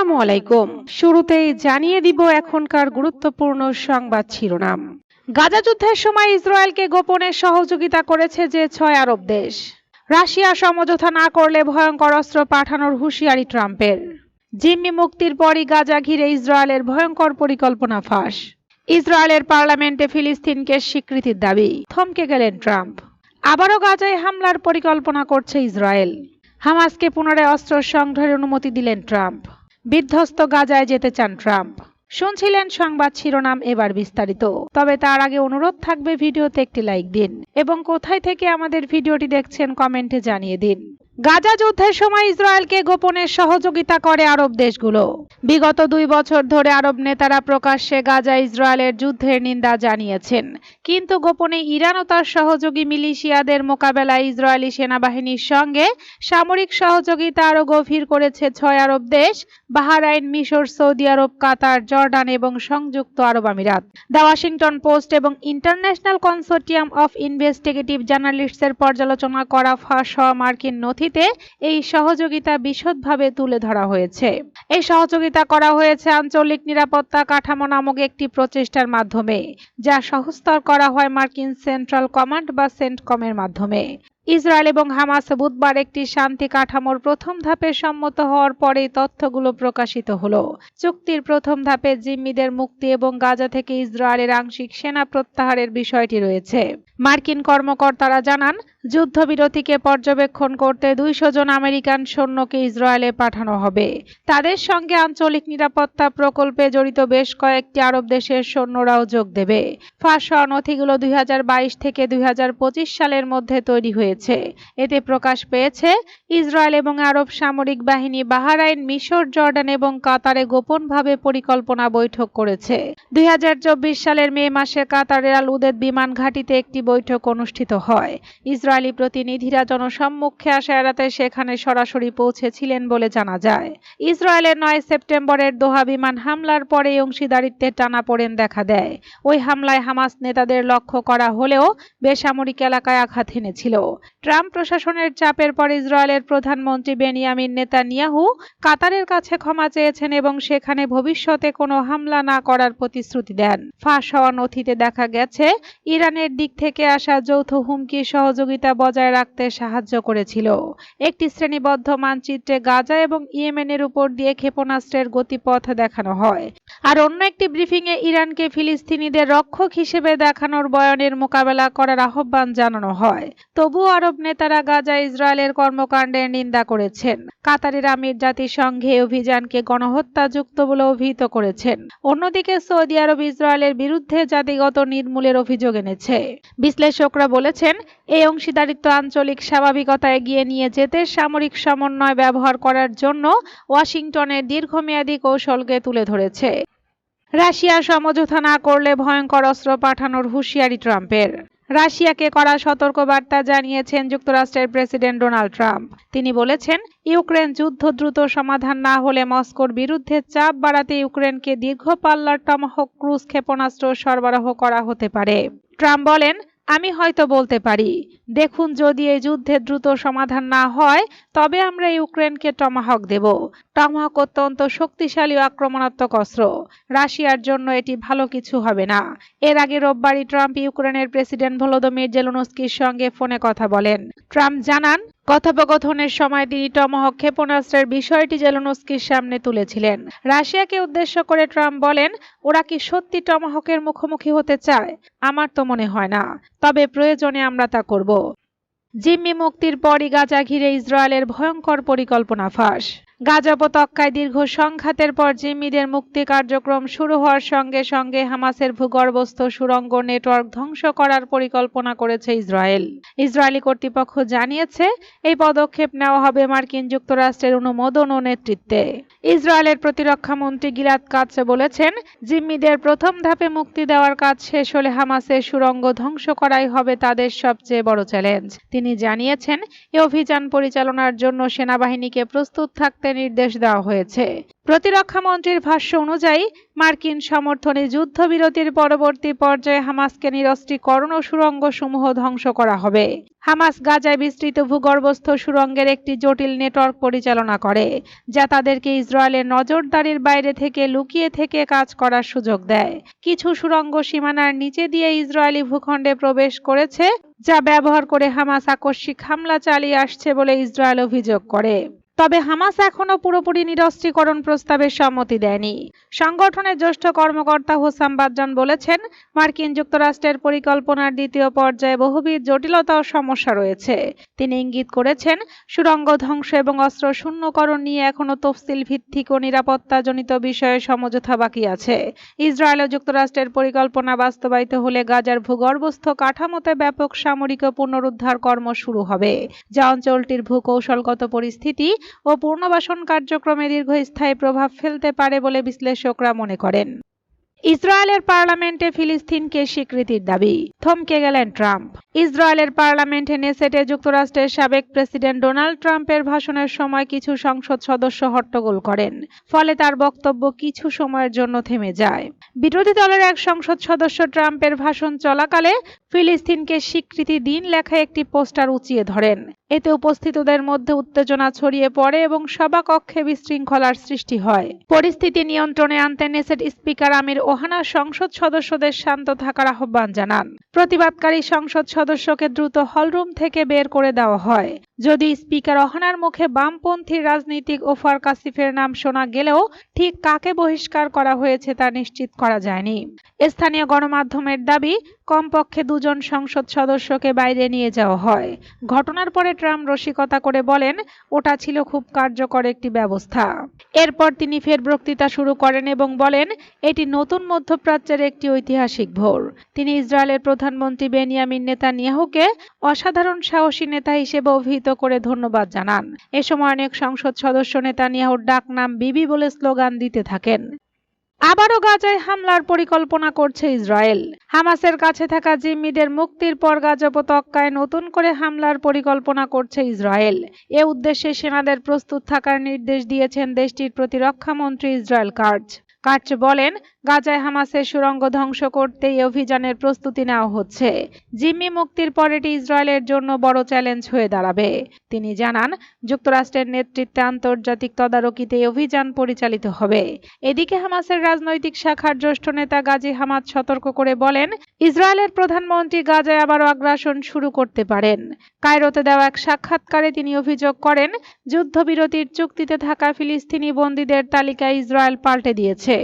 আসসালামু আলাইকুম। শুরুতেই জানিয়ে দিব এখনকার গুরুত্বপূর্ণ সংবাদ শিরোনাম। গাজা যুদ্ধের সময় ইসরায়েলকে গোপনে সহযোগিতা করেছে যে ছয় আরব দেশ। রাশিয়া সমঝোতা না করলে ভয়ঙ্কর অস্ত্র পাঠানোর হুঁশিয়ারি ট্রাম্পের। জিম্মি মুক্তির পরই গাজা ঘিরে ইসরায়েলের ভয়ঙ্কর পরিকল্পনা ফাঁস। ইসরায়েলের পার্লামেন্টে ফিলিস্তিনকে স্বীকৃতির দাবি, থমকে গেলেন ট্রাম্প। আবারও গাজায় হামলার পরিকল্পনা করছে ইসরায়েল। হামাসকে পুনরায় অস্ত্র সংগ্রহের অনুমতি দিলেন ট্রাম্প। বিধ্বস্ত গাজায় যেতে চান ট্রাম্প। শুনছিলেন সংবাদ শিরোনাম এবার বিস্তারিত। তবে তার আগে অনুরোধ থাকবে ভিডিওতে একটি লাইক দিন এবং কোথায় থেকে আমাদের ভিডিওটি দেখছেন কমেন্টে জানিয়ে দিন। গাজা যুদ্ধের সময় ইসরায়েলকে গোপনে সহযোগিতা করে আরব দেশগুলো। বিগত দুই বছর ধরে আরব নেতারা প্রকাশ্যে গাজা ইসরায়েলের যুদ্ধের নিন্দা জানিয়েছেন। কিন্তু গোপনে ইরান ও তার সহযোগী মিলিশিয়াদের মোকাবেলায় ইসরায়েলি সেনাবাহিনীর সঙ্গে সামরিক সহযোগিতা আরও গভীর করেছে ছয় আরব দেশ, বাহারাইন, মিশর, সৌদি আরব, কাতার, জর্ডান এবং সংযুক্ত আরব আমিরাত। দ্য ওয়াশিংটন পোস্ট এবং ইন্টারন্যাশনাল কনসোর্টিয়াম অফ ইনভেস্টিগেটিভ জার্নালিস্টসের পর্যালোচনা করা ফাঁস হওয়া মার্কিন নথিতে এই সহযোগিতা বিশদভাবে তুলে ধরা হয়েছে। এই সহযোগিতা করা হয়েছে আঞ্চলিক নিরাপত্তা কাঠামো নামক একটি প্রচেষ্টার মাধ্যমে, যা সহস্তর করা হয় মার্কিন সেন্ট্রাল কমান্ড বা সেন্টকমের মাধ্যমে। ইসরায়েল এবং হামাস বুধবার একটি শান্তি কাঠামোর প্রথম ধাপে সম্মত হওয়ার পরেই তথ্যগুলো প্রকাশিত হলো। চুক্তির প্রথম ধাপে জিম্মিদের মুক্তি এবং গাজা থেকে ইসরায়েলের আংশিক সেনা প্রত্যাহারের বিষয়টি রয়েছে। মার্কিন কর্মকর্তারা জানান, যুদ্ধবিরতিকে পর্যবেক্ষণ করতে দুইশো জন আমেরিকান সৈন্যকে ইসরায়েলে পাঠানো হবে। তাদের সঙ্গে আঞ্চলিক নিরাপত্তা প্রকল্পে জড়িত বেশ কয়েকটি আরব দেশের সৈন্যরাও যোগ দেবে। ফাঁস নথিগুলো দুই থেকে দুই হাজার পঁচিশ সালের মধ্যে তৈরি হয়েছে। এতে প্রকাশ পেয়েছে, ইসরায়েল এবং আরব সামরিক বাহিনী বাহারাইন, মিশর, জর্ডান এবং কাতারে গোপনভাবে পরিকল্পনা বৈঠক করেছে। দুই হাজার চব্বিশ সালের মে মাসে কাতারের আল উদেদ বিমান ঘাঁটিতে একটি বৈঠক অনুষ্ঠিত হয়। ইসরায়েলি প্রতিনিধিরা জনসম্মুখে আসা এড়াতে সেখানে সরাসরি পৌঁছেছিলেন বলে জানা যায়। ইসরায়েলের নয় সেপ্টেম্বরের দোহা বিমান হামলার পরে অংশীদারিত্বের টানাপোড়েন দেখা দেয়। ওই হামলায় হামাস নেতাদের লক্ষ্য করা হলেও বেসামরিক এলাকায় আঘাত এনেছিল। ট্রাম্প প্রশাসনের চাপের পর ইসরায়েলের প্রধানমন্ত্রী বেনিয়ামিন নেতানিয়াহু কাতারের কাছে ক্ষমা চেয়েছেন এবং সেখানে ভবিষ্যতে কোনো হামলা না করার প্রতিশ্রুতি দেন। ফাঁস হওয়া নথিতে দেখা গেছে, ইরানের দিক থেকে আসা যৌথ হুমকি সহযোগিতা বজায় রাখতে সাহায্য করেছিল। একটি শ্রেণীবদ্ধ মানচিত্রে গাজা এবং ইয়েমেনের উপর দিয়ে ক্ষেপণাস্ত্রের গতিপথ দেখানো হয়। আর অন্য একটি ব্রিফিংয়ে ইরানকে ফিলিস্তিনিদের রক্ষক হিসেবে দেখানোর বয়ানের মোকাবেলা করার আহ্বান জানানো হয়। তবুও আরব নেতারা গাজা ইসরায়েলের কর্মকাণ্ডের নিন্দা করেছেন। কাতারের আমির জাতিসংঘে অভিযানকে গণহত্যাযুক্ত বলে অভিহিত করেছেন। অন্যদিকে সৌদি আরব ইসরায়েলের বিরুদ্ধে জাতিগত নির্মূলের অভিযোগ এনেছে। বিশ্লেষকরা বলেছেন, এই অংশীদারিত্ব আঞ্চলিক স্বাভাবিকতা এগিয়ে নিয়ে যেতে সামরিক সমন্বয় ব্যবহার করার জন্য ওয়াশিংটনের দীর্ঘমেয়াদী কৌশলকে তুলে ধরেছে। রাশিয়া সমঝোতা না করলে ভয়ঙ্কর অস্ত্র পাঠানোর হুঁশিয়ারি ট্রাম্পের। রাশিয়াকে করা সতর্কবার্তা জানিয়েছেন যুক্তরাষ্ট্রের প্রেসিডেন্ট ডোনাল্ড ট্রাম্প। তিনি বলেছেন, ইউক্রেন যুদ্ধ দ্রুত সমাধান না হলে মস্কোর বিরুদ্ধে চাপ বাড়াতে ইউক্রেনকে দীর্ঘ পাল্লার টমাহক ক্রুজ ক্ষেপণাস্ত্র সরবরাহ করা হতে পারে। ট্রাম্প বলেন, আমি হয়তো বলতে পারি, দেখুন যদি এই যুদ্ধের দ্রুত সমাধান না হয়, তবে আমরা ইউক্রেনকে টমাহক দেব। টমাহক অত্যন্ত শক্তিশালী ও আক্রমণাত্মক অস্ত্র। রাশিয়ার জন্য এটি ভালো কিছু হবে না। এর আগে রোববারই ট্রাম্প ইউক্রেনের প্রেসিডেন্ট ভলোদমির জেলনস্কির সঙ্গে ফোনে কথা বলেন। ট্রাম্প জানান, কথোপকথনের সময় তিনি টমাহক ক্ষেপণাস্ত্রের বিষয়টি জেলনস্কির সামনে তুলেছিলেন। রাশিয়াকে উদ্দেশ্য করে ট্রাম্প বলেন, ওরা কি সত্যি টমাহকের মুখোমুখি হতে চায়? আমার তো মনে হয় না। তবে প্রয়োজনে আমরা তা করব। জিম্মি মুক্তির পরই গাজা ঘিরে ইসরায়েলের ভয়ঙ্কর পরিকল্পনা ফাঁস। গাজা উপত্যকায় দীর্ঘ সংঘাতের পর জিম্মিদের মুক্তি কার্যক্রম শুরু হওয়ার সঙ্গে সঙ্গে হামাসের ভূগর্ভস্থ সুড়ঙ্গ নেটওয়ার্ক ধ্বংস করার পরিকল্পনা করেছে ইসরায়েল। ইসরায়েলি কর্তৃপক্ষ জানিয়েছে, এই পদক্ষেপ নেওয়া হবে মার্কিন যুক্তরাষ্ট্রের অনুমোদন ও নেতৃত্বে। ইসরায়েলের প্রতিরক্ষা মন্ত্রী গিলাদ কাছে বলেছেন, জিম্মিদের প্রথম ধাপে মুক্তি দেওয়ার কাজ শেষ হলে হামাসের সুড়ঙ্গ ধ্বংস করাই হবে তাদের সবচেয়ে বড় চ্যালেঞ্জ। তিনি জানিয়েছেন এ অভিযান পরিচালনার জন্য সেনাবাহিনীকে প্রস্তুত থাকতে নির্দেশ দেওয়া হয়েছে। প্রতিরক্ষা মন্ত্রীর ভাষ্য অনুযায়ী, মার্কিন সমর্থনে যুদ্ধবিরতির পরবর্তী পর্যায়ে হামাসকে নিরস্ত্রীকরণ ও সুড়ঙ্গ সমূহ ধ্বংস করা হবে। হামাস গাজায় বিস্তৃত ভূগর্ভস্থ সুড়ঙ্গের একটি জটিল নেটওয়ার্ক পরিচালনা করে, যা তাদেরকে ইসরায়েলের নজরদারির বাইরে থেকে লুকিয়ে থেকে কাজ করার সুযোগ দেয়। কিছু সুড়ঙ্গ সীমানার নিচে দিয়ে ইসরায়েলি ভূখণ্ডে প্রবেশ করেছে, যা ব্যবহার করে হামাস আকস্মিক হামলা চালিয়ে আসছে বলে ইসরায়েল অভিযোগ করে। তবে হামাস এখনও পুরোপুরি নিরস্ত্রীকরণ প্রস্তাবে সম্মতি দেয়নি। সংগঠনের জ্যেষ্ঠ কর্মকর্তা হোসাম বাজ্জান বলেছেন, মার্কিন যুক্তরাষ্ট্রের পরিকল্পনার দ্বিতীয় পর্যায়ে বহুবিধ জটিলতা ও সমস্যা রয়েছে। তিনি ইঙ্গিত করেছেন, সুড়ঙ্গ ধ্বংস এবং অস্ত্র শূন্যকরণ নিয়ে এখনও তফসিল ভিত্তিক ও নিরাপত্তাজনিত বিষয়ে সমঝোতা বাকি আছে। ইসরায়েল ও যুক্তরাষ্ট্রের পরিকল্পনা বাস্তবায়িত হলে গাজার ভূগর্ভস্থ কাঠামোতে ব্যাপক সামরিক পুনরুদ্ধার কর্ম শুরু হবে। যা অঞ্চলটির ভূকৌশলগত পরিস্থিতি ও পুনর্বাসন কার্যক্রমে দীর্ঘস্থায়ী প্রভাব ফেলতে পারে বলে বিশ্লেষকরা মনে করেন। ইসরায়েলের পার্লামেন্টে ফিলিস্তিনকে স্বীকৃতির দাবি, থমকে গেলেন ট্রাম্প। ইসরায়েলের পার্লামেন্টে নেসেটে যুক্তরাষ্ট্রের সাবেক প্রেসিডেন্ট ডোনাল্ড ট্রাম্পের ভাষণের সময় কিছু সংসদ সদস্য হট্টগোল করেন, ফলে তার বক্তব্য কিছু সময়ের জন্য থেমে যায়। বিরোধী দলের এক সংসদ সদস্য ট্রাম্পের ভাষণ চলাকালে ফিলিস্তিনকে স্বীকৃতি দিন লেখা একটি পোস্টার উঁচিয়ে ধরেন। এতে উপস্থিতদের মধ্যে উত্তেজনা ছড়িয়ে পড়ে এবং সভাকক্ষে বিশৃঙ্খলার সৃষ্টি হয়। পরিস্থিতি নিয়ন্ত্রণে আনতে নেসেট স্পিকার আমির ওহানা সংসদ সদস্যদের শান্ত থাকার আহ্বান জানান। প্রতিবাদকারী সংসদ সদস্যকে দ্রুত হলরুম থেকে বের করে দেওয়া হয়। যদি স্পিকার অহানার মুখে বামপন্থী রাজনৈতিক ওফার কাসিফের নাম শোনা গেলেও ঠিক কাকে বহিষ্কার করা হয়েছে তা নিশ্চিত করা যায়নি। স্থানীয় গণমাধ্যমের দাবি, কমপক্ষে দুজন সংসদ সদস্যকে বাইরে নিয়ে যাওয়া হয়। ঘটনার পরে ট্রাম্প রসিকতা করে বলেন, ওটা ছিল খুব কার্যকর একটি ব্যবস্থা। এরপর তিনি ফের বক্তৃতা শুরু করেন এবং বলেন, এটি নতুন মধ্যপ্রাচ্যের একটি ঐতিহাসিক ভোর। তিনি ইসরায়েলের প্রধানমন্ত্রী বেনিয়ামিন নেতানিয়াহুকে অসাধারণ সাহসী নেতা হিসেবে অভিহিত করে ধন্যবাদ জানান। এ সময় অনেক সংসদ সদস্য নেতানিয়াহুর ডাক নাম বিবি বলে স্লোগান দিতে থাকেন। আবারও গাজায় হামলার পরিকল্পনা করছে ইসরায়েল। হামাসের কাছে থাকা জিম্মিদের মুক্তির পর গাজা উপত্যকায় নতুন করে হামলার পরিকল্পনা করছে ইসরায়েল। এ উদ্দেশ্যে সেনাদের প্রস্তুত থাকার নির্দেশ দিয়েছেন দেশটির প্রতিরক্ষা মন্ত্রী ইসরায়েল কার্জ। কার্চ বলেন গাজায় হামাসের সুড়ঙ্গ ধ্বংস করতে এই অভিযানের প্রস্তুতি নেওয়া হচ্ছে। জিম্মি মুক্তির পর এটি ইসরায়েলের জন্য বড় চ্যালেঞ্জ হয়ে দাঁড়াবে। তিনি জানান, যুক্তরাষ্ট্রের নেতৃত্বে আন্তর্জাতিক তদারকিতে এই অভিযান পরিচালিত হবে। এদিকে হামাসের রাজনৈতিক শাখার জ্যেষ্ঠ নেতা গাজী হামাদ সতর্ক করে বলেন, ইসরায়েলের প্রধানমন্ত্রী গাজায় আবারও আগ্রাসন শুরু করতে পারেন। কায়রোতে দেওয়া এক সাক্ষাৎকারে তিনি অভিযোগ করেন, যুদ্ধবিরতির চুক্তিতে থাকা ফিলিস্তিনি বন্দীদের তালিকা ইসরায়েল পাল্টে দিয়েছে।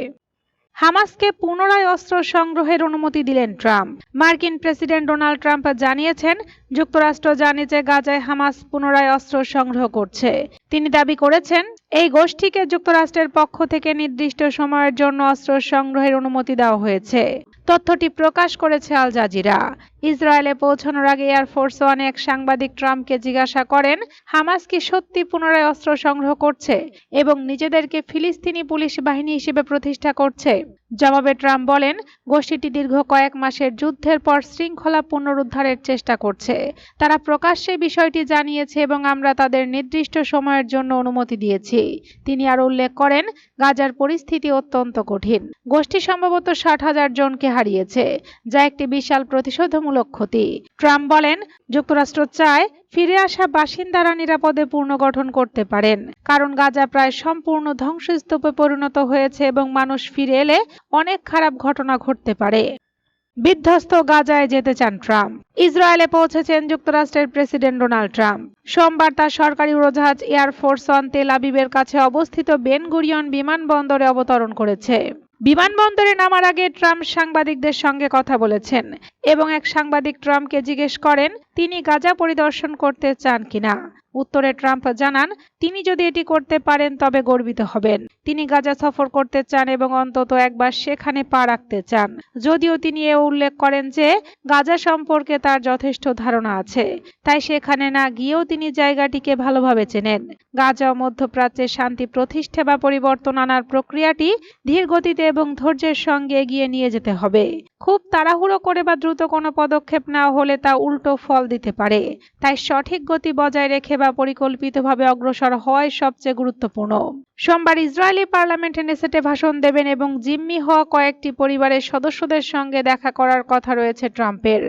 হামাসকে পুনরায় অস্ত্র সংগ্রহের অনুমতি দিলেন ট্রাম্প। মার্কিন প্রেসিডেন্ট ডোনাল্ড ট্রাম্প জানিয়েছেন, যুক্তরাষ্ট্র জানে যে গাজায় হামাস পুনরায় অস্ত্র সংগ্রহ করছে। তিনি দাবি করেছেন, এই গোষ্ঠীকে যুক্তরাষ্ট্রের পক্ষ থেকে নির্দিষ্ট সময়ের জন্য অস্ত্র সংগ্রহের অনুমতি দেওয়া হয়েছে। তথ্যটি প্রকাশ করেছে আল জাজিরা। ইসরায়েলে পৌঁছানোর আগে এয়ারফোর্স ওয়ান এক সাংবাদিক ট্রাম্পকে জিজ্ঞাসা করেন, হামাস কি সত্যি পুনরায় অস্ত্র সংগ্রহ করছে এবং নিজেদেরকে ফিলিস্তিনি পুলিশ বাহিনী হিসেবে প্রতিষ্ঠা করছে? জবাবে ট্রাম্প বলেন, গোষ্ঠীটি দীর্ঘ কয়েক মাসের যুদ্ধের পর শৃঙ্খলা পুনরুদ্ধারের চেষ্টা করছে। তারা প্রকাশ্যে বিষয়টি জানিয়েছে এবং আমরা তাদের নির্দিষ্ট সময়ের জন্য অনুমতি দিয়েছি। তিনি আরও উল্লেখ করেন, গাজার পরিস্থিতি অত্যন্ত কঠিন। গোষ্ঠী সম্ভবত ষাট হাজার জনকে হারিয়েছে, যা একটি বিশাল প্রতিশোধমূলক ক্ষতি। ট্রাম্প বলেন, যুক্তরাষ্ট্র চায় ফিরে আসা বাসিন্দারা নিরাপদে পুনর্গঠন করতে পারেন। কারণ গাজা প্রায় সম্পূর্ণ ধ্বংসস্তূপে পরিণত হয়েছে এবং মানুষ ফিরে এলে অনেক খারাপ ঘটনা ঘটতে পারে। বিধ্বস্ত গাজায় যেতে চান ট্রাম্প। ইসরায়েলে পৌঁছেছেন যুক্তরাষ্ট্রের প্রেসিডেন্ট ডোনাল্ড ট্রাম্প। সোমবার তার সরকারি উড়োজাহাজ এয়ারফোর্স ওয়ান তেল আবিবের কাছে অবস্থিত বেন গুরিয়ন বিমানবন্দরে অবতরণ করেছে। বিমানবন্দরে নামার আগে ট্রাম্প সাংবাদিকদের সঙ্গে কথা বলেছেন এবং এক সাংবাদিক ট্রাম্পকে জিজ্ঞেস করেন তিনি গাজা পরিদর্শন করতে চান কিনা? উত্তরে ট্রাম্প জানান, তিনি যদি এটি করতে পারেন, তবে গর্বিত হবেন। তিনি গাজা সফর করতে চান এবং অন্তত একবার সেখানে পা রাখতে চান। যদিও তিনি এ উল্লেখ করেন যে, গাজা সম্পর্কে তার যথেষ্ট ধারণা আছে। তাই সেখানে না গিয়েও তিনি জায়গাটিকে ভালোভাবে চেনেন। গাজা ও মধ্যপ্রাচ্যে শান্তি প্রতিষ্ঠা বা পরিবর্তন আনার প্রক্রিয়াটি ধীর গতিতে এবং ধৈর্যের সঙ্গে এগিয়ে নিয়ে যেতে হবে। খুব তাড়াহুড়ো করে বা দ্রুত কোনো পদক্ষেপ নেওয়া হলে তা উল্টো ফল দিতে পারে। তাই সঠিক গতি বজায় রেখে বা পরিকল্পিতভাবে অগ্রসর হওয়াই সবচেয়ে গুরুত্বপূর্ণ। সোমবার ইসরায়েলি পার্লামেন্টে নেসেটে ভাষণ দেবেন এবং জিম্মি হওয়া কয়েকটি পরিবারের সদস্যদের সঙ্গে দেখা করার কথা রয়েছে ট্রাম্পের।